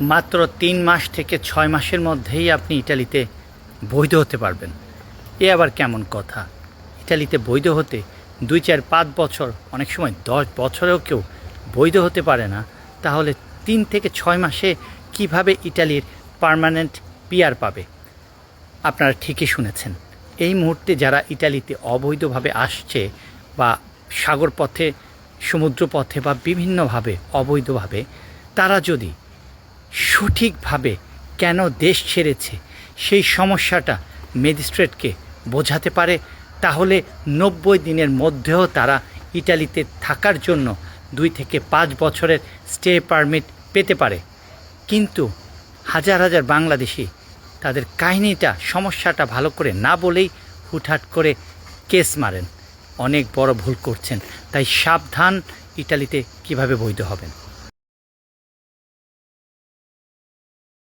মাত্র তিন মাস থেকে ছয় মাসের মধ্যেই আপনি ইটালিতে বৈধ হতে পারবেন। এ আবার কেমন কথা? ইটালিতে বৈধ হতে দুই চার পাঁচ বছর, অনেক সময় দশ বছরেও কেউ বৈধ হতে পারে না। তাহলে তিন থেকে ছয় মাসে কীভাবে ইটালির পার্মানেন্ট পিয়ার পাবে? আপনারা ঠিকই শুনেছেন। এই মুহূর্তে যারা ইটালিতে অবৈধভাবে আসছে বা সাগর পথে সমুদ্র পথে বা বিভিন্নভাবে অবৈধভাবে, তারা যদি সঠিকভাবে কেন দেশ ছেড়েছে, সেই সমস্যাটা ম্যাজিস্ট্রেটকে বোঝাতে পারে। তাহলে নব্বই দিনের মধ্যেও তারা ইটালিতে থাকার জন্য দুই থেকে পাঁচ বছরের স্টে পারমিট পেতে পারে। কিন্তু হাজার হাজার বাংলাদেশি তাদের কাহিনীটা, সমস্যাটা ভালো করে না বলেই হুটহাট করে কেস মারেন। অনেক বড় ভুল করছেন। তাই সাবধান ইটালিতে কীভাবে বৈধ হবেন।